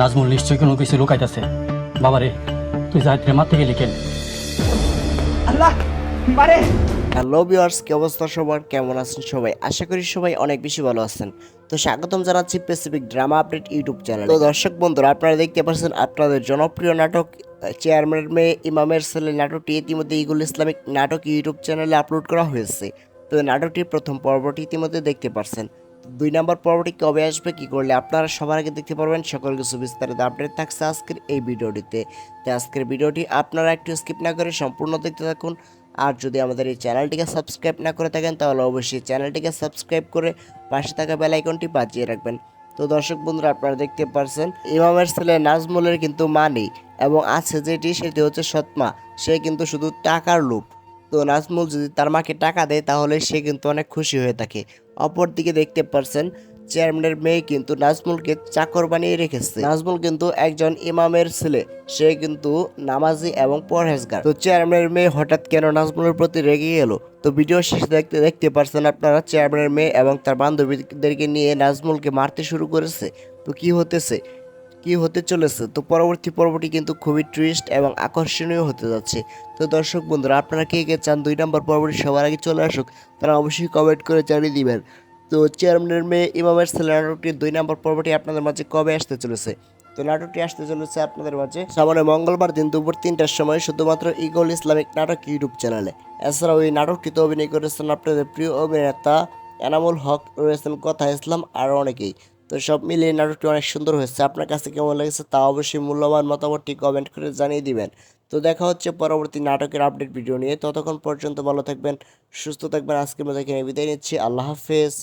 নাজমুল নিশ্চয়ই কোনো কিছু লুকাইতেছে। বাবারে তুই জাহিদকে মারতে গেলি কেন? আল্লাহ মারে হ্যালো ভিউয়ার্স কি অবস্থা সবার? কেমন আছেন সবাই? আশা করি সবাই অনেক বেশি ভালো আছেন। তো স্বাগতম জানাচ্ছি specific drama update YouTube channel তো দর্শক বন্ধুরা আপনারা দেখতে পাচ্ছেন আপনাদের জনপ্রিয় নাটক চেয়ারম্যানের মেয়ে ইমামের ছেলে নাটকটি ইতিমধ্যে ইগুল ইসলামিক নাটক ইউটিউব চ্যানেলে আপলোড করা হয়েছে। তো নাটকটির প্রথম পর্বটি ইতিমধ্যে দেখতে পারছেন দুই নম্বর পর্বটি কবে আসবে, কি করলে আপনারা সবার আগে দেখতে পারবেন, সকল কিছু বিস্তারিত আপডেট থাকছে আজকের এই ভিডিওটিতে। তো আজকের ভিডিওটি আপনারা একটু স্কিপ না করে সম্পূর্ণ দেখতে থাকুন। আর যদি আমাদের এই চ্যানেলটিকে সাবস্ক্রাইব না করে থাকেন, তাহলে অবশ্যই চ্যানেলটিকে সাবস্ক্রাইব করে পাশে থাকা বেল আইকনটি বাজিয়ে রাখবেন। তো দর্শক বন্ধুরা, আপনারা দেখতে পারছেন, ইমামের ছেলে নাজমুলের কিন্তু মা নেই এবং আছে যেটি, সেটি হচ্ছে সৎমা। সে কিন্তু শুধু টাকার লোভ। তো নাজমুল যদি তার মাকে টাকা দেয়, তাহলে সে কিন্তু অনেক খুশি হয়ে থাকে। অপরদিকে দেখতে পারছেন, চেয়ারম্যানের মেয়ে কিন্তু নাজমুলকে চাকর বানিয়ে রেখেছে। নাজমুল কিন্তু একজন ইমামের ছেলে। সে কিন্তু নামাজি এবং পরহেজগার। তো চেয়ারম্যানের মেয়ে হঠাৎ কেন নাজমুলের প্রতি রেগে গেল? তো ভিডিও শেষে দেখতে দেখতে পারছেন আপনারা, চেয়ারম্যানের মেয়ে এবং তার বান্ধবীদেরকে নিয়ে নাজমুলকে মারতে শুরু করেছে। তো কি হতেছে? কি হতে চলেছে? তো পরবর্তী পর্বটি কিন্তু খুবই টুইস্ট এবং আকর্ষণীয় হতে যাচ্ছে। তো দর্শক বন্ধুরা, আপনারা কে কে চান দুই নম্বর পর্বটি সবার আগে চলে আসুক, তারা অবশ্যই কমেন্ট করে জানিয়ে দিবেন। তো চেয়ারম্যানের মেয়ে ইমামের ছেলে নাটকটির দুই নম্বর পর্বটি আপনাদের মাঝে কবে আসতে চলেছে? তো নাটকটি আসতে চলেছে আপনাদের মাঝে সামনে মঙ্গলবার দিন দুপুর তিনটার সময় শুধুমাত্র ইগল ইসলামিক নাটক ইউটিউব চ্যানেলে। এছাড়াও এই নাটকটিতে অভিনয় করেছেন আপনাদের প্রিয় অভিনেতা এনামুল হক, রয়েছেন কথা ইসলাম আর অনেকেই। তো সব মিলিয়ে নাটকটি অনেক সুন্দর হয়েছে। আপনার কাছে কেমন লেগেছে তা অবশ্যই মূল্যবান মতামতটি কমেন্ট করে জানিয়ে দিবেন। তো দেখা হচ্ছে পরবর্তী নাটকের আপডেট ভিডিও নিয়ে। ততক্ষণ পর্যন্ত ভালো থাকবেন, সুস্থ থাকবেন। আজকে মতো এখানে বিদায় নিচ্ছি। আল্লাহ হাফেজ।